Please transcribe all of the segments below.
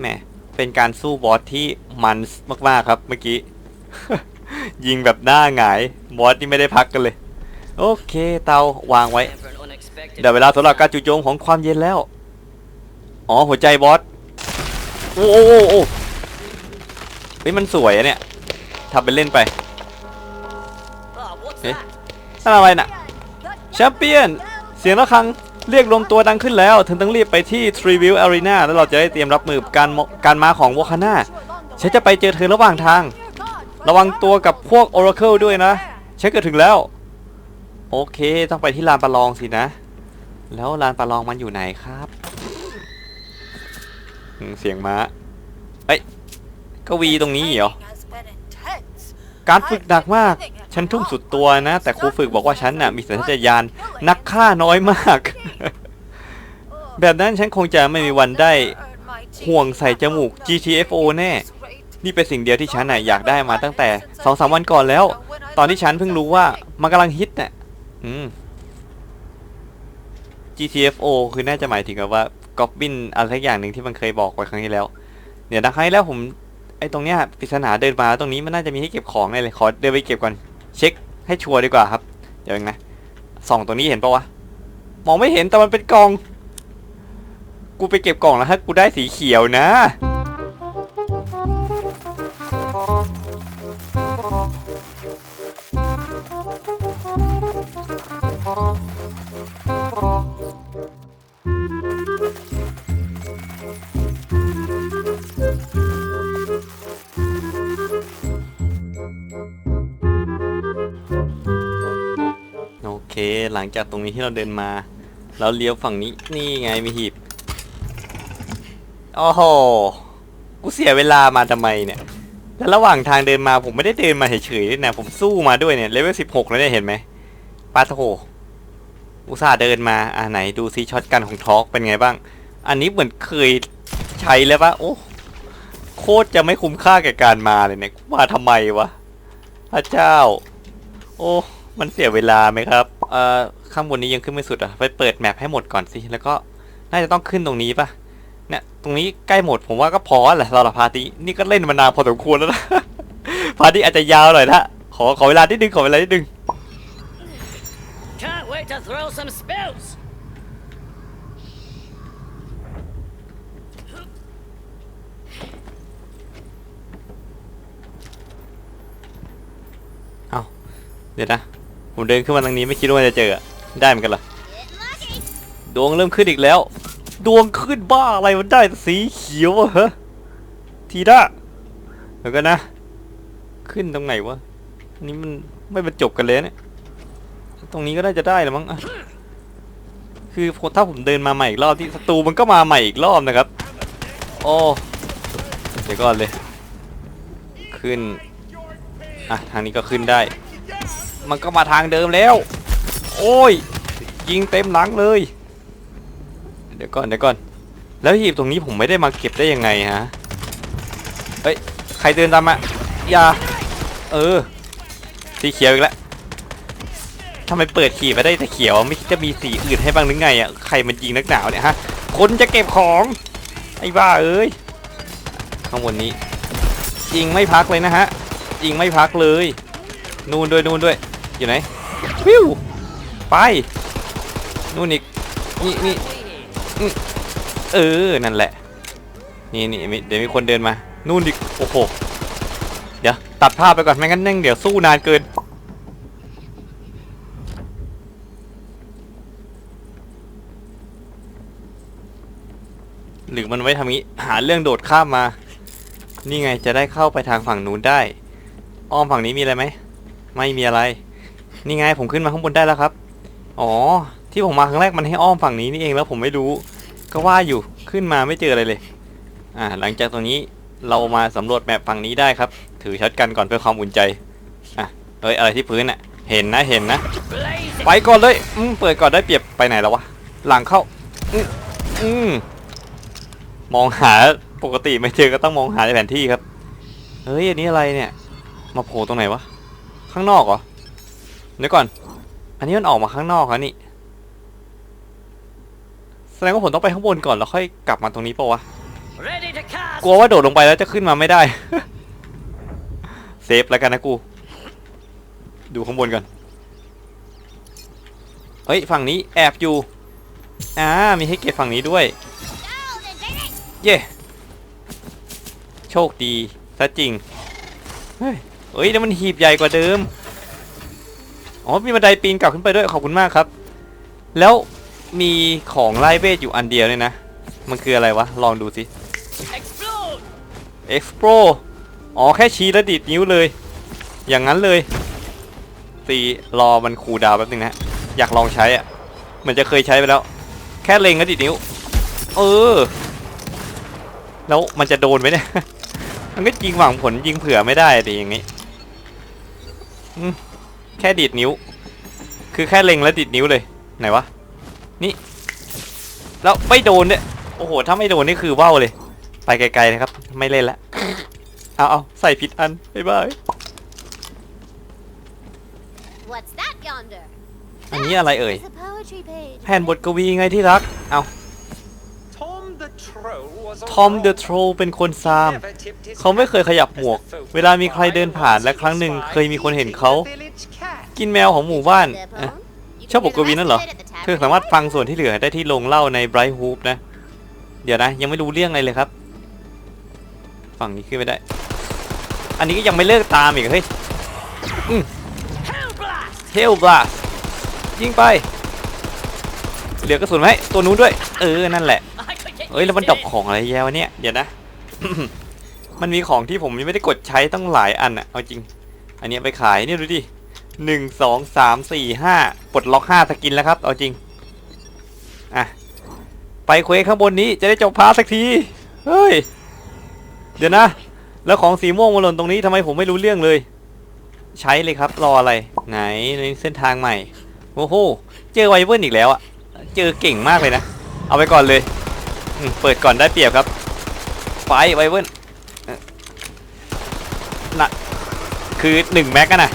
แหมเป็นการสู้บอสที่มันมากๆครับเมื่อกี้ ยิงแบบหน้าหงายบอสนี่ไม่ได้พักกันเลย โอเคเตาวางไว้ เดี๋ยวเวลาสำหรับการจู่โจมของความเย็นแล้ว อ๋อหัวใจบอส โอ้โอ้โอ้เฮ้ยมันสวยอะเนี่ยทำเป็นเล่นไป Oh, what's Eh? that? นั่นอะไรน่ะแชมเปี้ยน เสียงระฆัง เรียกรวมตัวดังขึ้นแล้ว ถึงต้องรีบไปที่ t r i v i l Arena แล้วเราจะได้เตรียมรับมือกับการมการมาของวอคาน่าฉันจะไปเจอเธอระหว่างทาง ระวังตัวกับพวก Oracle ด้วยนะฉันเก็ถึงแล้ว โอเค ต้องไปที่ลานประลองสินะ แล้วลานประลองมันอยู่ไหนครับ เสียงม้าเอ้ยก็วีตรงนี้เหรอการฝึกหนักมาก ฉันทุ่มสุดตัวนะ แต่ครูฝึกบอกว่าฉันน่ะมีสัญชาตญาณนักฆ่าน้อยมาก แบบนั้นฉันคงจะไม่มีวันได้ห่วงใส่จมูก GTFO แน่ นี่เป็นสิ่งเดียวที่ฉันน่ะอยากได้มาตั้งแต่สองสามวันก่อนแล้ว ตอนที่ฉันเพิ่งรู้ว่ามันกำลังฮิตน่ะอืม GTFO คือน่าจะหมายถึงกับว่าก๊อบบินอะไรสักอย่างหนึ่งที่มันเคยบอกไว้ครั้งที่แล้ว เดี๋ยวนะครั้งที่แล้วผมไอ้ตรงเนี้ยปริศนาเดินมาตรงนี้มันน่าจะมีให้เก็บของแน่เลยขอเดินไปเก็บก่อนเช็คให้ชัวร์ดีกว่าครับ เดี๋ยวเองนะส่องตรงนี้เห็นปะวะมองไม่เห็นแต่มันเป็นกอง กูไปเก็บกล่องแล้วฮะกูได้สีเขียวนะ โอเค หลังจากตรงนี้ที่เราเดินมา เราเลี้ยวฝั่งนี้ นี่ไงมีหีบ โอ้โห กูเสียเวลามาทำไมเนี่ย แล้วระหว่างทางเดินมาผมไม่ได้เดินมาเฉยๆด้วยนะ ผมสู้มาด้วยเนี่ย เลเวลสิบหกแล้วเนี่ยเห็นไหมปาโถอุตส่าห์เดินมา อ่าไหนดูซีช็อตกันของทอกเป็นไงบ้าง อันนี้เหมือนเคยใช้แล้วปะโอ้โคตรจะไม่คุ้มค่าแก่การมาเลยเนี่ยมาทำไมวะพระเจ้า โอ้มันเสียเวลาไหมครับ เอ่อข้างบนนี้ยังขึ้นไม่สุดอะ ไปเปิดแมปให้หมดก่อนสิ แล้วก็น่าจะต้องขึ้นตรงนี้ปะเนี่ย ตรงนี้ใกล้หมดผมว่าก็พอแหละสำหรับพาร์ตี้นี่ก็เล่นมานานพอสมควรแล้วนะพาร์ตี้อาจจะยาวหน่อยนะขอขอเวลานิดนึงขอเวลานิดนึง Can't wait to throw some spells. เดี๋ยวนะ ผมเดินขึ้นมาทางนี้ไม่คิดว่าจะเจออะได้เหมือนกันเหรอ ดวงเริ่มขึ้นอีกแล้ว ดวงขึ้นบ้าอะไรมันได้สีเขียวอะฮะทีด้าเดี๋ยวกันนะ ขึ้นตรงไหนวะนี่มันไม่บรรจบกันเลยเนี่ยตรงนี้ก็น่าจะได้แล้วมั้งคือถ้าผมเดินมาใหม่อีกรอบที่ศัตรูมันก็มาใหม่อีกรอบนะครับโอ้เดี๋ยวก่อนเลย ขึ้นอะทางนี้ก็ขึ้นได้ มันก็มาทางเดิมแล้ว โอ้ย ยิงเต็มหลังเลย ดี๋ยวก่อนเดี๋ยวก่อน แล้วหีบตรงนี้ผมไม่ได้มาเก็บได้ยังไงฮะ เฮ้ย ใครเดินตามมาอย่า เออ สีเขียวอีกแล้วทำไมเปิดขีบมาได้แต่เขียวไม่คิดจะมีสีอื่นให้บ้างหรือไงอะ ใครมันยิงนักหนาวเนี่ยฮะ คนจะเก็บของ ไอ้บ้าเอ้ย ข้างบนนี้ยิงไม่พักเลยนะฮะยิงไม่พักเลย นูนด้วยนูนด้วย อยู่ไหน วิว ไป นู่นอีก นี่นี่ เออ นั่นแหละ นี่นี่เดี๋ยวมีคนเดินมา นู่นอีกโอ้โห เดี๋ยว ตัดภาพไปก่อน ไม่งั้นนั่งเดี๋ยวสู้นานเกิน หรือมันไว้ทำงี้ หาเรื่องโดดข้ามมา นี่ไงจะได้เข้าไปทางฝั่งนู้นได้ อ้อมฝั่งนี้มีอะไรไหม ไม่มีอะไร นี่ไงผมขึ้นมาข้างบนได้แล้วครับ อ๋อ ที่ผมมาครั้งแรกมันให้อ้อมฝั่งนี้นี่เองแล้วผมไม่รู้ ก็ว่าอยู่ขึ้นมาไม่เจออะไรเลย อ่า หลังจากตรงนี้เรามาสำรวจแมปฝั่งนี้ได้ครับ ถือช็อตกันก่อนเพื่อความอุ่นใจ อะเอ้ยอะไรที่พื้นน่ะ เห็นนะเห็นนะ ไปก่อนเลยอืมเปิดก่อนได้เปรียบไปไหนแล้ววะ หลังเข้า อืมอืมมองหาปกติไม่เจอก็ต้องมองหาในแผนที่ครับ เฮ้ย อันนี้อะไรเนี่ย มาโผล่ตรงไหนวะ ข้างนอกเหรอ เดี๋ยวก่อน อันนี้มันออกมาข้างนอกแล้วนี่ แสดงว่าผมต้องไปข้างบนก่อนแล้วค่อยกลับมาตรงนี้ปะวะ Ready to a cast. กลัวว่าโดดลงไปแล้วจะขึ้นมาไม่ได้ เซฟแล้วกันนะกู ดูข้างบนก่อน เฮ้ยฝั่งนี้แอบอยู่ อ่ามีให้เก็บฝั่งนี้ด้วย เย่โชคดีซะจริง เฮ้ยเฮ้ยแล้วมันหีบใหญ่กว่าเดิม อ๋อมีบันไดปีนกลับขึ้นไปด้วยขอบคุณมากครับ แล้ว มีของไล่เวทอยู่อันเดียวเนี่ยนะ มันคืออะไรวะ ลองดูสิ Explode. Expro อ๋อแค่ชี้แล้วดีดนิ้วเลย อย่างนั้นเลยตีรอมันคูลดาวน์แป๊บนึงนะอยากลองใช้อะ่ะเหมือนจะเคยใช้ไปแล้ว แค่เล็งแล้วดีดนิ้ว เออ แล้วมันจะโดนไหมเนี่ย มันก็ยิงหวังผลยิงเผื่อไม่ได้ดิอย่างนี้อืมแค่ดีดนิ้ว คือแค่เล็งแล้วดีดนิ้วเลย ไหนวะ นี่ แล้วไม่โดนเนี่ยโอ้โห ถ้าไม่โดนนี่คือว่าวเลย ไปไกลๆนะครับ ไม่เล่นละเอาเอาใส่ผิดอันบ๊ายบาย What's that yonder? อันนี้อะไรเอ่ย It's a poetry page. แผ่นบทกวีไงที่รัก เอา Tom the Troll was a ทอมเดอะ robber. ทรเป็นคนซาม Never tipped his เขาไม่เคย hat ขยับหม as วก the folk เวลามีใคร went เดิน by ผ่าน once และครั้งหนึ่ง he เคยมีคนเห็น spied เขา the village cat. กินแมวของหมู่บ้าน Their อะ poem? ชอบบทกวีนั่นเหรอ เธอสามารถฟังส่วนที่เหลือได้ที่โรงเล่าใน Bright Hoop นะ เดี๋ยวนะ ยังไม่รู้เรื่องอะไรเลยครับ ฝั่งนี้ขึ้นไม่ได้ อันนี้ก็ยังไม่เลิกตามอีกเฮ้ยเฮลบลาสยิงไป เหลือกระสุนไหมตัวนู้นด้วย เออ นั่นแหละ เอ้ย แล้วมันดร to อป it. ของอะไรแย่วะเนี่ย เดี๋ยวนะ มันมีของที่ผมยังไม่ได้กดใช้ตั้งหลายอันอะเอาจริง อันนี้ไปขายนี่ดูดิ หนึ่งสองสามสี่ห้าปลดล็อกห้าสกินแล้วครับ เอาจริง อะ ไปเควสข้างบนนี้จะได้จบพาร์ทสักที เฮ้ย เดี๋ยวนะ แล้วของสีม่วงมาหล่นตรงนี้ทำไมผมไม่รู้เรื่องเลย ใช้เลยครับรออะไร ไหนในเส้นทางใหม่ โอ้โห เจอไวเวิร์นอีกแล้วอะเจอเก่งมากเลยนะ เอาไปก่อนเลยเปิดก่อนได้เปรียบครับ ไฟไวเวิร์นน่ะคือหนึ่งแม็กกันนะ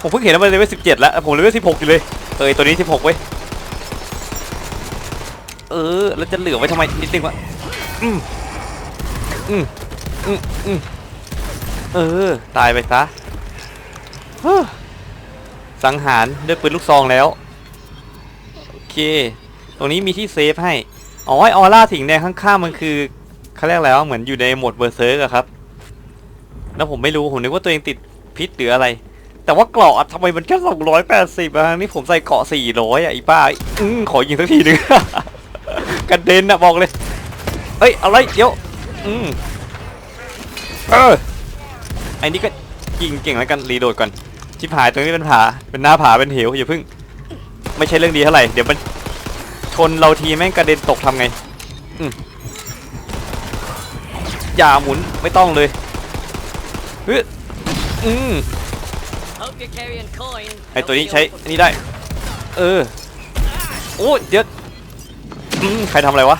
ผมเพิ่งเห็นว่ามันเลเวลสิบเจ็ดแล้ว ผมเลเวลสิบหกอยู่เลยเออตัวนี้สิบหกเว้ย เออ แล้วจะเหลือไว้ทำไมนิดนึงวะ อืมอืมอืมอืมเออ ตายไปซะเฮสังหารด้วยปืนลูกซองแล้ว โอเค ตรงนี้มีที่เซฟให้ อ๋อไอออร่าสิงแดงข้างๆมันคือเขาเรียกอะไรวเหมือนอยู่ในโหมดเบอร์เซิร์กอะครับ แล้วผมไม่รู้ ผมนึกว่าตัวเองติดพิษหรืออะไร แต่ว่าเกราะทำไมมันแค่สองร้อยแปดสิบอะนี่ผมใส่เกราะสี่ร้อยอะอีป้าอืมขอยิงสักทีหนึงกระเด็นอะบอกเลย เอ้ยอาไรเดี๋ยวอืมเออไอ้นี่ก็ยิงเก่งแล้วกันรีโดดก่อนชิบหายตรงนี้เป็นผาเป็นหน้าผาเป็นเหวอย่าเพึ่ง ไม่ใช่เรื่องดีเท่าไหร่เดี๋ยวมันชนเราทีแม่งกระเด็นตกทำไงอืมอย่าหมุนไม่ต้องเลยเฮ้ยอืม ไอตัวนี้ใช้อันนี้ได้ เออ โอ้เดี๋ยวอืมใครทำอะไรวะ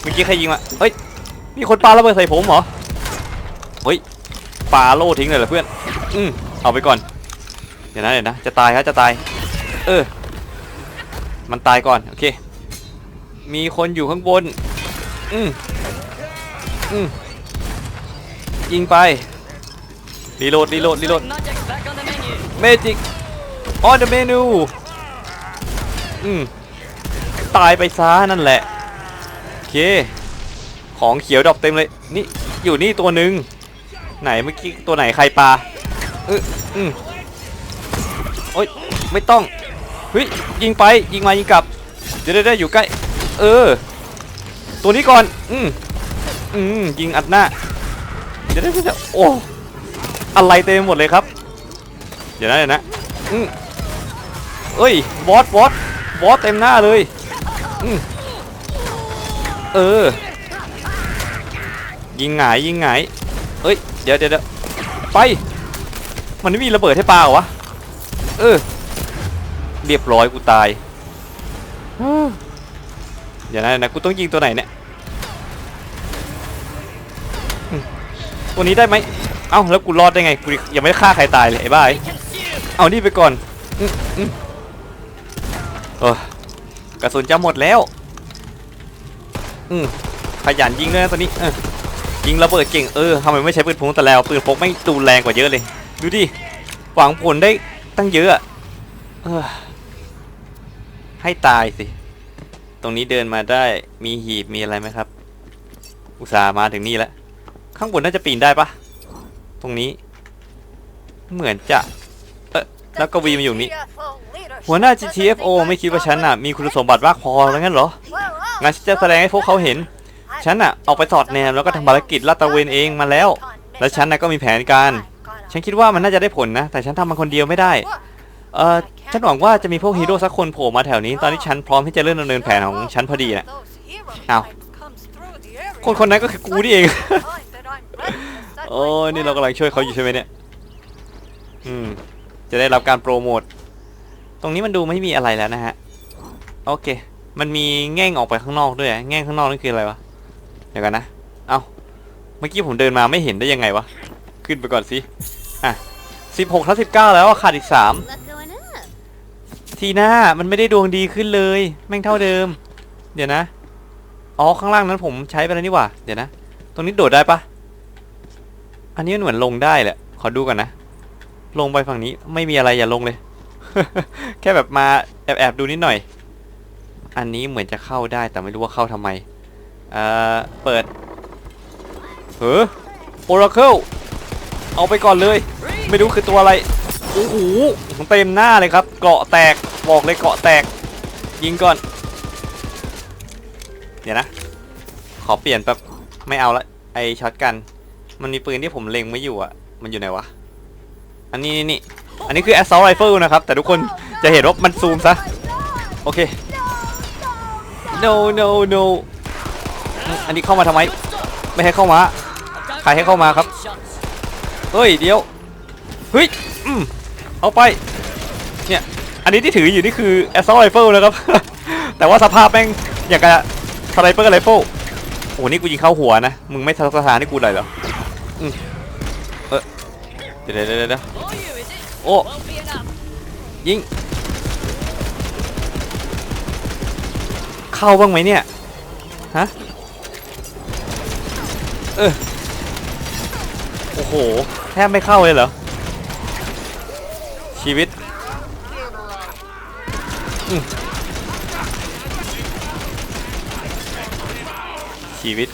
เมื่อกี้ใครยิงมาเฮ้ย มีคนปาระเบิดใส่ผมเหรอ เฮ้ยปาโล่ทิ้งเลยเหรอเพื่อน อืมเอาไปก่อน เดี๋ยวนะเดี๋ยวนะ จะตายครับจะตาย เออ มันตายก่อน โอเค มีคนอยู่ข้างบน อืมอืมยิงไป รีโหลดรีโหลดรีโหลด Like magic's back on the menu. Magic on the menu อืมตายไปซะนั่นแหละโอเค ของเขียวดอกเต็มเลย นี่อยู่นี่ตัวหนึ่งไหนเมื่อกี้ตัวไหนใครปลาเอออืมโอ๊ยไม่ต้องเฮ้ยยิงไปยิงมายิงกลับเดี๋ยวเดี๋ยวเดี๋ยวอยู่ใกล้ เออ ตัวนี้ก่อน อืมอืมยิงอัดหน้าเดี๋ยวเดี๋ยวเดี๋ยวโอ้ อะไรเต็มไปหมดเลยครับ เดี๋ยวนะเดี๋ยวนะอืมเอ้ยบอสบอสบอสเต็มหน้าเลยอืมเออ ยิงหงายยิงหงายเอ้ยเดี๋ยวเดี๋ยวเดี๋ยวไป มันไม่มีระเบิดให้ปลาเหรอวะเออ เรียบร้อยกูตายฮู้เดี๋ยวนะเดี๋ยวนะกูต้องยิงตัวไหนเนี่ยอืมตัวนี้ได้ไหม เอ้าแล้วกูรอดได้ไงกูยังไม่ได้ฆ่าใครตายเลยไอ้บ้าไอ้เอานี่ไปก่อนออเออกระสุนจะหมดแล้ว อืมขยันยิงด้วยนะตัวนี้เออยิงระเบิดเก่งเออทำไมไม่ใช้ปืนพกแต่แล้วปืนพกไม่งดูแรงกว่าเยอะเลย ดูดิหวังผลได้ตั้งเยอะอะเออให้ตายสิ ตรงนี้เดินมาได้มีหีบมีอะไรไหมครับ อุตส่าห์มาถึงนี่แล้ว ข้างบนน่าจะปีนได้ปะ ตรงนี้ เหมือนจะเออแล้วก็วีมาอยู่นี่หัวหน้า GTFO ไม่คิดว่าฉันน่ะมีคุณสมบัติมากพอแล้วงั้นเหรอ งั้นฉันจะแสดงให้พวกเขาเห็น ฉันน่ะออกไปสอดแนมแล้วก็ทำภารกิจลาดตระเวนเองมาแล้ว และฉันน่ะก็มีแผนการ ฉันคิดว่ามันน่าจะได้ผลนะ แต่ฉันทำมันคนเดียวไม่ได้ เออฉันหวังว่าจะมีพวกฮีโร่สักคนโผล่มาแถวนี้ ตอนที่ฉันพร้อมที่จะเริ่มดำเนินแผนของฉันพอดีน่ะอ้าวคนคนนั้นก็คือกูนี่เองโอ้ยนี่เรากำลังช่วยเขาอยู่ใช่ไหมเนี่ย อืม จะได้รับการโปรโมท ตรงนี้มันดูไม่มีอะไรแล้วนะฮะ โอเค มันมีแง่งออกไปข้างนอกด้วย แง่งข้างนอกนั่นคืออะไรวะ เดี๋ยวกันนะ เอาเมื่อกี้ผมเดินมาไม่เห็นได้ยังไงวะ ขึ้นไปก่อนสิ อะสิบหกทับสิบเก้าแล้วขาดอีกสามทีหน้ามันไม่ได้ดวงดีขึ้นเลย แม่งเท่าเดิม เดี๋ยวนะ อ๋อข้างล่างนั้นผมใช้ไปแล้วนี่หว่า เดี๋ยวนะ ตรงนี้โดดได้ปะ อันนี้เหมือนลงได้แหละ ขอดูก่อนนะ ลงไปฝั่งนี้ไม่มีอะไรอย่าลงเลย แค่แบบมาแอบแอบๆดูนิดหน่อย อันนี้เหมือนจะเข้าได้แต่ไม่รู้ว่าเข้าทำไม เอ่อ เปิดเฮ้อโอราเคิลเอาไปก่อนเลย ไม่รู้คือตัวอะไร โอ้โหเต็มหน้าเลยครับ เกาะแตก บอกเลยเกาะแตก ยิงก่อน เดี๋ยวนะ ขอเปลี่ยนแบบไม่เอาละไอช็อตกัน มันมีปืนที่ผมเล็งไม่อยู่อะ มันอยู่ไหนวะ อันนี้นี่ อันนี้คือ assault rifle นะครับ แต่ทุกคนจะเห็นว่ามันซูมซะ โอเค no no no อันนี้เข้ามาทำไม ไม่ให้เข้ามา ใครให้เข้ามาครับ เฮ้ย เดี๋ยว เฮ้ย อืม เอาไป เนี่ย อันนี้ที่ถืออยู่นี่คือ assault rifle นะครับ แต่ว่าสภาพแม่งอย่างกับ sniper rifle โอ้โหนี่กูยิงเข้าหัวนะ มึงไม่ทักสถานให้กูเลยเหรอ อืมเออเดี๋ยวเดี๋ยวเดี๋ยวโอ้ยิง เข้าบ้างไหมเนี่ย ฮะ เออ โอ้โห แทบไม่เข้าเลยเหรอ ชีวิตชีวิต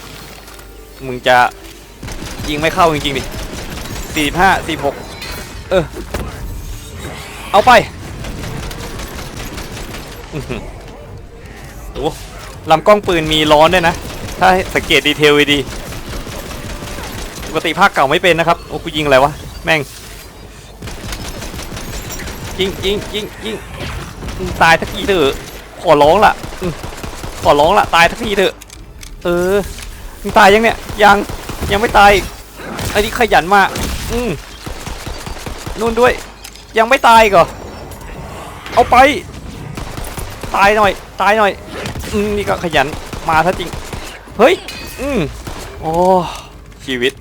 มึงจะ ยิงไม่เข้าจริงๆดิสี่ห้าสี่หกเออ เอาไปโอ้ลำกล้องปืนมีร้อนด้วยนะ ถ้าสังเกตดีเทลดี ปกติภาคเก่าไม่เป็นนะครับ โอ้กูยิงอะไรวะ แม่ง ยิงยิงยิงยิงตายทักทีเถอะขอร้องล่ะขอร้องล่ะตายทักทีเถอะ เออมึงตายยังเนี่ย ยังยังไม่ตาย อีกไอนี่ขยันมาก อืมนู่นด้วย ยังไม่ตายกเหรอเอาไป ตายหน่อย ตายหน่อย อืมนี่ก็ขยัน มาซะจริง เฮ้ย อืมโอ้ชีวิต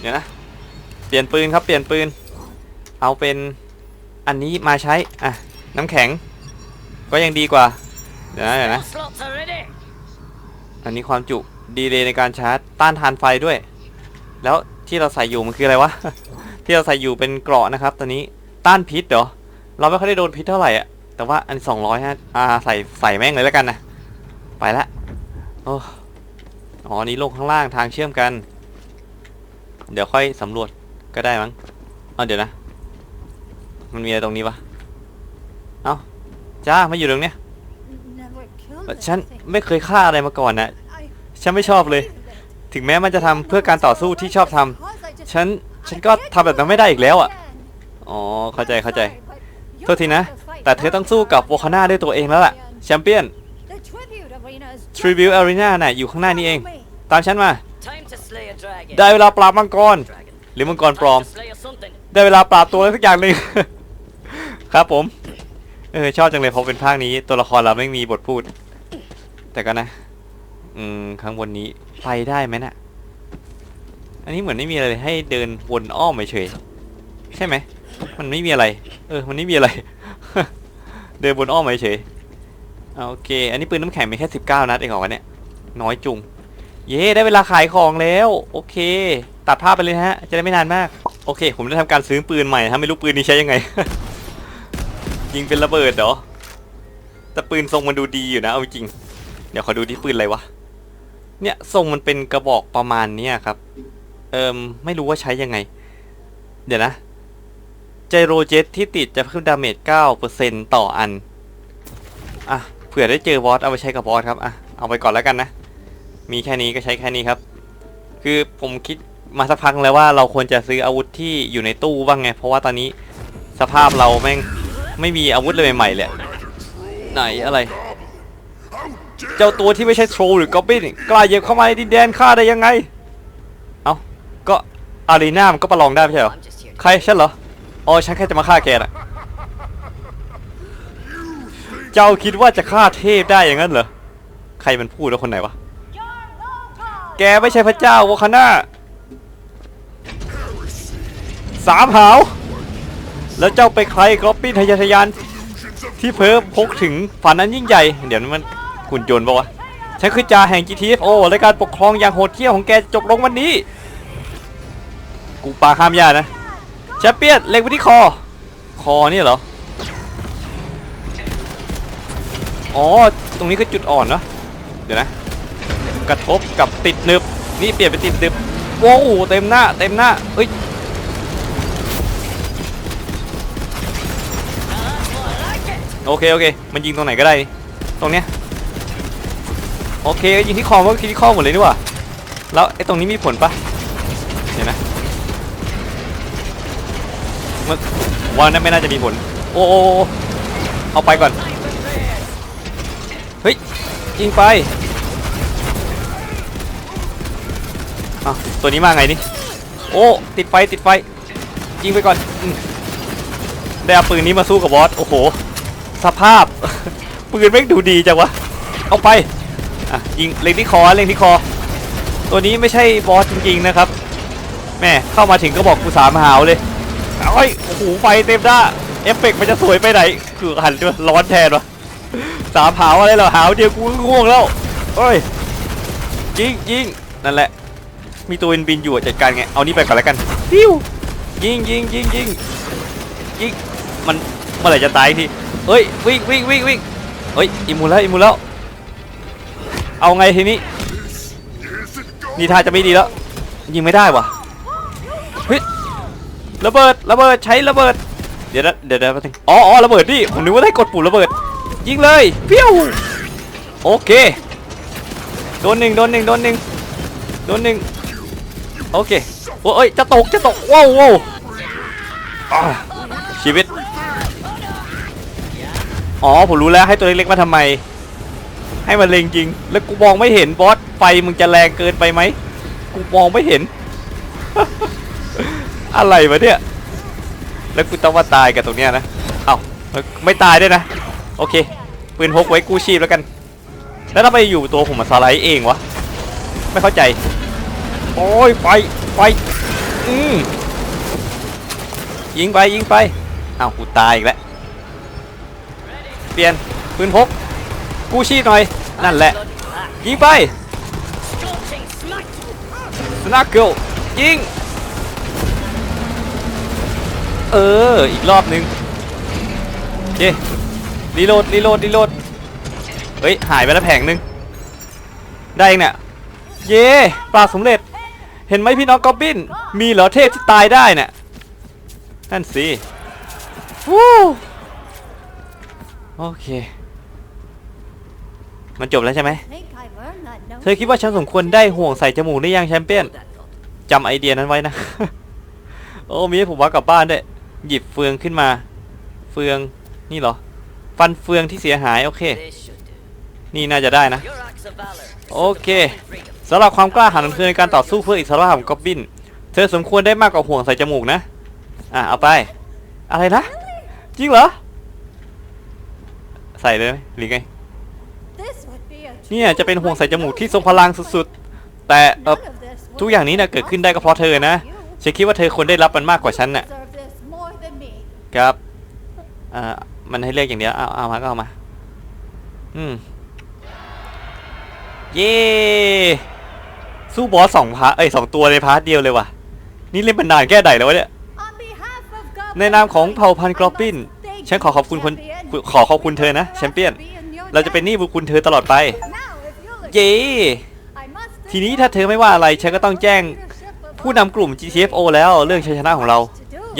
เดี๋ยวนะ เปลี่ยนปืนครับ เปลี่ยนปืน เอาเป็น อันนี้มาใช้ อะ น้ำแข็ง ก็ยังดีกว่า เดี๋ยวนะเดี๋ยวนะ อันนี้ความจุ ดีเลยในการชาร์จ ต้านทานไฟด้วย แล้วที่เราใส่อยู่มันคืออะไรวะ ที่เราใส่อยู่เป็นเกราะนะครับตอนนี้ต้านพิษเหรอ เราไม่ค่อยได้โดนพิษเท่าไหร่อะแต่ว่าอันสองร้อยฮะอ่าใส่ใส่แม่งเลยแล้วกันนะ ไปละโอ้อ๋ออันนี้ลงข้างล่างทางเชื่อมกัน เดี๋ยวค่อยสำรวจก็ได้มั้งเอาเดี๋ยวนะ มันมีอะไรตรงนี้ปะเอ้าจ้ามาอยู่ตรงเนี้ยฉันไม่เคยฆ่าอะไรมาก่อนนะฉันไม่ชอบเลย ถึงแม้มันจะทำเพื่อการต่อสู้ที่ชอบทำฉันฉันก็ทำแบบนั้นไม่ได้อีกแล้วอะอ๋อเข้าใจเข้าใจ โทษทีนะ แต่เธอต้องสู้กับโวคาน่าด้วยตัวเองแล้วล่ะแชมเปี้ยนทริบิวอารีนาน่ะอยู่ข้างหน้านี่เอง ตามฉันมา ได้เวลาปราบมังกร หรือมังกรปลอมได้เวลาปราบตัวอะไรสักอย่างหนึ่ง ครับผม เออชอบจังเลยเพราะเป็นภาคนี้ ตัวละครเราไม่มีบทพูด แต่ก็นะ อืมข้างบนนี้ไปได้ไหมน่ะ อันนี้เหมือนไม่มีอะไรเลยให้เดินวนอ้อมเฉยๆใช่ไหมมันไม่มีอะไร เออ มันไม่มีอะไร เดินวนอ้อมเฉยๆอ่าโอเค อันนี้ปืนน้ำแข็งมีแค่สิบเก้านัดเองเหรอวะเนี่ย น้อยจุง เย้ได้เวลาขายของแล้ว โอเค ตัดภาพไปเลยนะฮะ จะได้ไม่นานมาก โอเค ผมได้ทำการซื้อปืนใหม่ฮะไม่รู้ปืนนี้ใช้ยังไง ยิงเป็นระเบิดเหรอ แต่ปืนทรงมันดูดีอยู่นะ เอาจริง เดี๋ยวขอดูที่ปืนอะไรวะ เนี่ยทรงมันเป็นกระบอกประมาณเนี้ยครับ เอิมไม่รู้ว่าใช้ยังไง เดี๋ยวนะไจโรเจ็ตที่ติดจะเพิ่มดาเมจ 9%ต่ออัน อะ เผื่อได้เจอบอสเอาไปใช้กับบอสครับ อะ เอาไปก่อนแล้วกันนะ มีแค่นี้ก็ใช้แค่นี้ครับ คือผมคิดมาสักพักแล้วว่าเราควรจะซื้ออาวุธที่อยู่ในตู้บ้างไง เพราะว่าตอนนี้สภาพเราแม่งไม่มีอาวุธเลยใหม่ๆเลยไหนอะไร เจ้าตัวที่ไม่ใช่โทรหรือกอบบินกล้าเหยียบเข้ามาในดินแดนข้าได้ยังไง เอ้า ก็อารีนามันก็ประลองได้ไม่ใช่เหรอ ใครฉันเหรอ อ๋อฉันแค่จะมาฆ่าแกน่ะ เจ้าคิดว่าจะฆ่าเทพได้อย่างนั้นเหรอ ใครมันพูดแล้วคนไหนวะ แกไม่ใช่พระเจ้าวอคาน่าสามหาว แล้วเจ้าไปใครกอบปี้ทยานทะยานที่เพิ่มพกถึงฝันนั้นยิ่งใหญ่ เดี๋ยวมัน หุ่นยนต์ปะวะฉันคือจ่าแห่ง GTFO และการปกครองอย่างโหดเหี้ยมของแกจบลงวันนี้ กูปาข้ามยานะแชมเปี้ยนเล็งไปที่คอ คอนี่เหรอ อ๋อ ตรงนี้คือจุดอ่อนเนาะเดี๋ยวนะ กระทบกับติดนึบ นี่เปลี่ยนเป็นติดนึบโว้วเต็มหน้า เต็มหน้าเอ้ยโอเค โอเค มันยิงตรงไหนก็ได้ ตรงเนี้ย โอเคยิงที่คอมันก็ที่คอหมดเลยนี่หว่าแล้วไอ้ตรงนี้มีผลปะเดี๋ยวนะมันว่านั้นไม่น่าจะมีผล โอ้โอ้เอาไปก่อนเฮ้ยยิงไปอ้าวตัวนี้มาไงนี่โอ้ติดไฟติดไฟยิงไปก่อนอได้เอาปืนนี้มาสู้กับบอสโอ้โห สภาพ ปืนแม่ดูดีจังวะ เอาไป อะยิงเล็งที่คอเล็งที่คอ ตัวนี้ไม่ใช่บอสจริงๆนะครับแม่เข้ามาถึงก็บอกกูสามหาวเลยโอ้ยโอ้โหไฟเต็มหน้าเอฟเฟกต์มันจะสวยไปไหนคือหันจะร้อนแทนวะสามหาวอะไรเหรอหาวเดียวกูก็ง่วงแล้วโอ้ยยิงยิงนั่นแหละ มีตัวบินบินอยู่จัดการไงเอานี่ไปก่อนแล้วกันปิ้วยิงยิงยิงยิงยิงมันเมื่อไหร่จะตายทีเฮ้ยวิ่งวิ่งวิ่งวิ่งเฮ้ยอิมูแล้วอิมูแล้ว เอาไงทีนี้ นี่ท่าจะไม่ดีแล้ว ยิงไม่ได้วะเฮ้ยระเบิดระเบิดใช้ระเบิด เดี๋ยวนะเดี๋ยวเดี๋ยวแป๊บนึงอ๋ออ๋อระเบิดนี่ผมนึกว่าได้กดปุ่มระเบิด ยิงเลยเปี้ยวโอเคโดนหนึ่งโดนหนึ่งโดนหนึ่งโดนหนึ่งโอเคโอ้ยจะตกจะตกว้าวว้าวชีวิต อ๋อผมรู้แล้วให้ตัวเล็กๆมาทำไม ให้มันเล็งจริง แล้วกูมองไม่เห็นบอสไฟมึงจะแรงเกินไปไหมกูมองไม่เห็น อะไรวะเนี่ย แล้วกูต้องมาตายกับตรงเนี้ยนะ เอ้าไม่ตายด้วยนะ โอเค ปืนพกไว้กู้ชีพแล้วกัน แล้วทำไมอยู่ตัวผมมาสไลด์เองวะ ไม่เข้าใจ โอ้ยไฟไฟอืมยิงไปยิงไป เอ้ากูตายอีกแล้ว เปลี่ยนปืนพกกู้ชีพหน่อย นั่นแหละ ยิงไปสนักเกิลยิง เออ อีกรอบหนึ่งโอเครีโหลดรีโหลดรีโหลดเฮ้ย หายไปแล้วแผงหนึ่งได้เองเนี่ย เย่ปราสำเร็จ เห็นไหมพี่น้องกอบบิน มีเหรอเทพที่ตายได้เนี่ย นั่นสิฟู้โอเค มันจบแล้วใช่ไหม think I've earned that note. เธอคิดว่าฉันสมควรได้ห่วงใส่จมูกหรือยังแชมเปี้ยน That thought. จำไอเดียนั้นไว้นะ โอ้มีให้ผมว่ากลับบ้านด้วยหยิบเฟืองขึ้นมา เฟืองนี่เหรอ ฟันเฟืองที่เสียหายโอเค This should do. นี่น่าจะได้นะ Your acts of valor. โอเคสำหรับความกล้าหาญของเธอในการต่อสู้เพื่ออิสรภาพของกอบบิน เธอสมควรได้มากกว่าห่วงใส่จมูกนะ อะเอาไป อะไรนะ จริงเหรอ ใส่เลยไหมหรือไง เนี่ยจะเป็นห่วงใส่จมูกที่ทรงพลังสุดๆ แต่เออทุกอย่างนี้นะเกิดขึ้นได้ก็เพราะเธอนะ ฉันคิดว่าเธอควรได้รับมันมากกว่าฉันน่ะ ครับอ่ามันให้เลือกอย่างเดียว เอาเอามาก็เอามา อืม เย้สู้บอสสองพาร์เอ้ยสองตัวในพาร์ทเดียวเลยว่ะ นี่เล่นมานานแค่ไหนแล้ววะเนี่ย ในนามของเผ่าพันธุ์กรอบบินฉันขอขอบคุณคนขอขอบคุณเธอนะแชมเปี้ยน เราจะเป็นหนี้บุญคุณเธอตลอดไป เย้ I must ทีนี้ถ้าเธอไม่ว่าอะไรฉันก็ต้องแจ้งผู้นำกลุ่ม GTFO แล้วเรื่องชัยชนะของเรา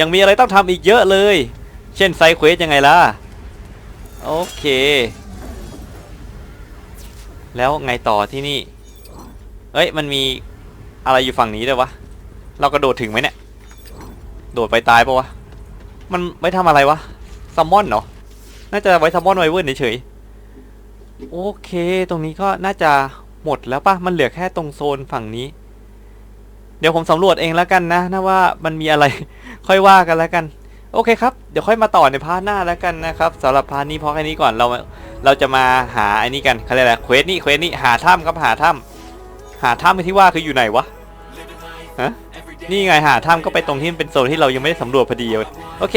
ยังมีอะไรต้องทำอีกเยอะเลย เช่นไซเควสยังไงล่ะ โอเค แล้วไงต่อที่นี่ เอ้ย มันมีอะไรอยู่ฝั่งนี้ด้วยวะ เรากระโดดถึงไหมเนี่ย โดดไปตายปะวะ มันไว้ทำอะไรวะซัมมอนเหรอ น่าจะไว้ซัมมอนไวเวิร์นเฉยๆ โอเค ตรงนี้ก็น่าจะหมดแล้วปะมันเหลือแค่ตรงโซนฝั่งนี้ เดี๋ยวผมสำรวจเองแล้วกันนะนะว่ามันมีอะไร ค่อยว่ากันแล้วกัน โอเคครับ เดี๋ยวค่อยมาต่อในพาร์ทหน้าแล้วกันนะครับสำหรับพาร์ทนี้พอแค่นี้ก่อนเรา เราจะมาหาไอ้นี่กันเขาเรียกอะไรเควสนี่เควสนี่หาถ้ำครับหาถ้ำหาถ้ำที่ว่าคืออยู่ไหนวะฮะนี่ไงหาถ้ำก็ไปตรงที่มันเป็นโซนที่เรายังไม่ได้สำรวจพอดีโอเค